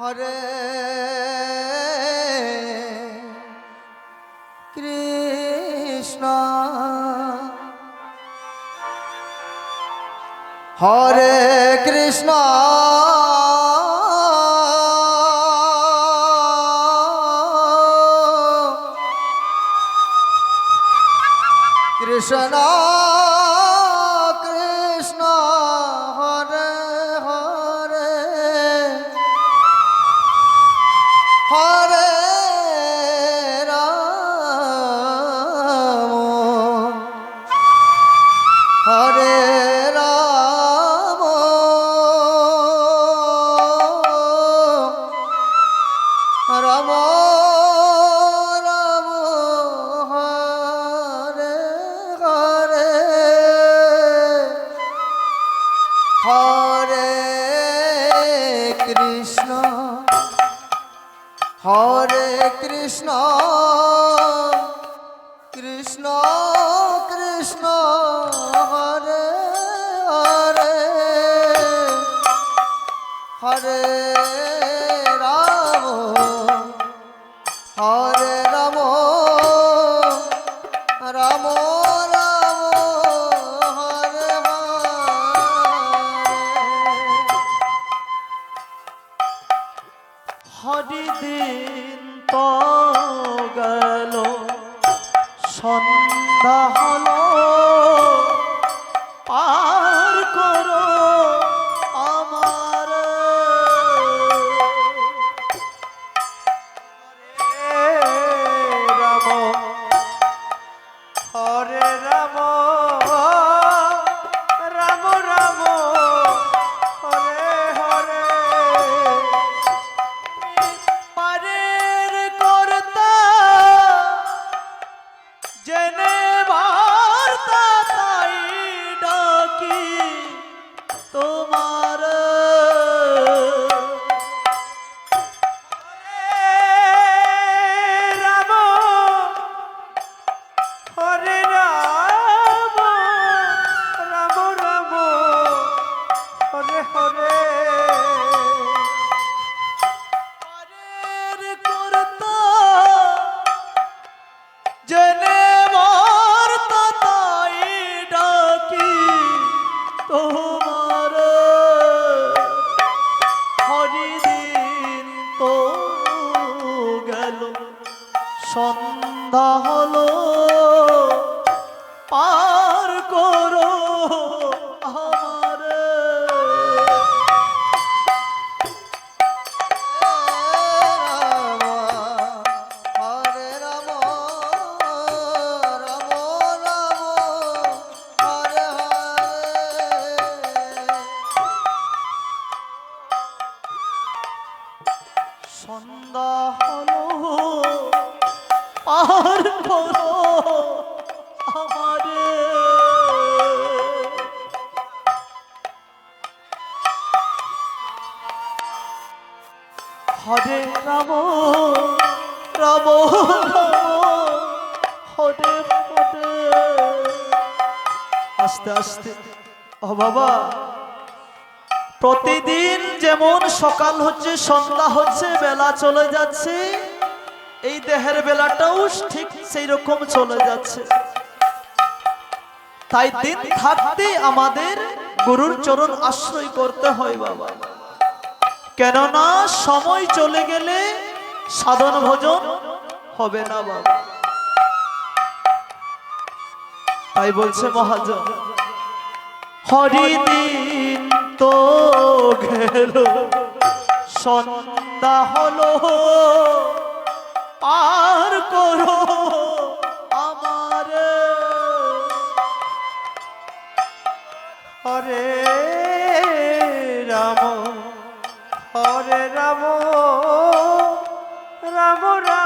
হরে কৃষ্ণ। হরে কৃষ্ণ। হরে রাম হরে রাম রাম রাম হরে হরে। হরিদিন তো গেল সন্ধ্যা হলো। সন্ধ্যা হলো পার করো সন্ধ্যা হলো। পার করো আমারে হরে রাম রাম, হরে হরে। আস্তে আস্তে। ও বাবা, প্রতিদিন যেমন সকাল হচ্ছে, সন্ধ্যা হচ্ছে, বেলা চলে যাচ্ছে এই দেহের বেলাটাও ঠিক সেই রকম চলে যাচ্ছে। তাই দিন থাকতে আমাদের গুরুর চরণ আশ্রয় করতে হয় বাবা। কেননা সময় চলে গেলে সাধন ভোজন হবে না বাবা। তাই বলছে মহাজন হরিদিন তো গেল সন্ধ্যা হলো। পার করো আমার। হরে রাম হরে রাম রাম রাম।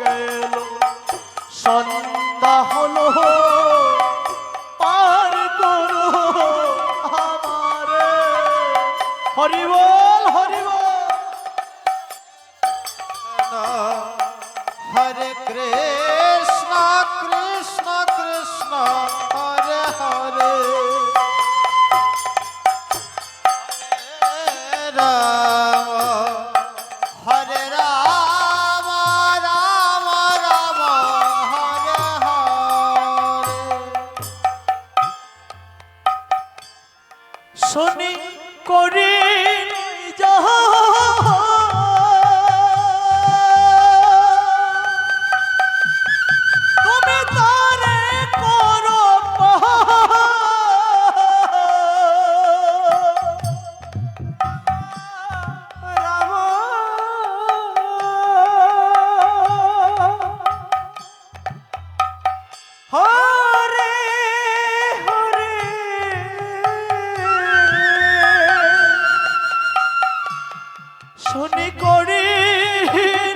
গেল সন্ধ্যা হলো পার করো আমারে হরিবল হরিবল হরে কৃষ্ণ কৃষ্ণ কৃষ্ণ, হরে হরে। রা চাকরি করি।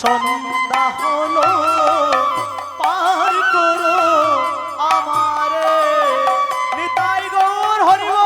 সন্ধ্যা হলো পার করো আমারে। নিতাই গৌর হরিও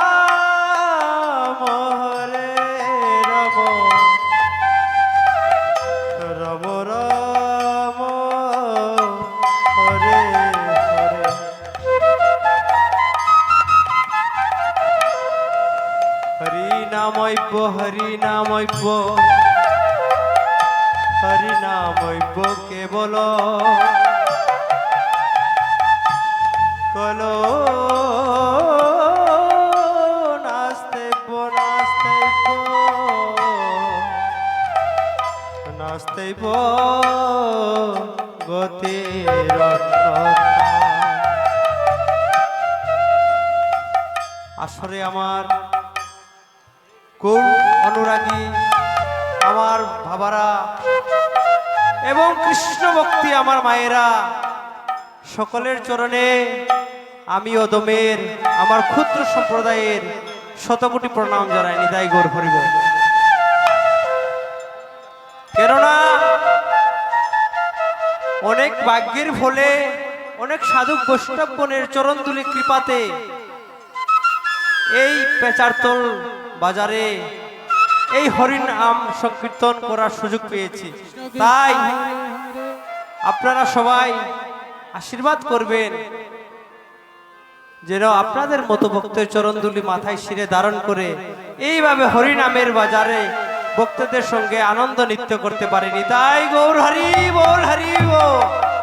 নামৈব হরি নামৈব হরি নামৈব কেবল। কলো মায়েরা, সকলের চরণে আমি অদমের আমার ক্ষুদ্র সম্প্রদায়ের শতকোটি প্রণাম জানাই নিদাই গৌর হরিব কেননা, অনেক ভাগ্যের ফলে, অনেক সাধু বৈষ্ণবগণের চরণদুলি কৃপাতে, এই পেচারতল বাজারে এই হরিণ আম সংকীর্তন করার সুযোগ পেয়েছি। তাই আপনারা সবাই আশীর্বাদ করবেন। যেন আপনাদের মতো ভক্তের চরণদুলি মাথায় শিরে ধারণ করে এইভাবে হরিনামের বাজারে ভক্তদের সঙ্গে আনন্দ নৃত্য করতে পারেনি। তাই গৌর হরি বল হরি বল।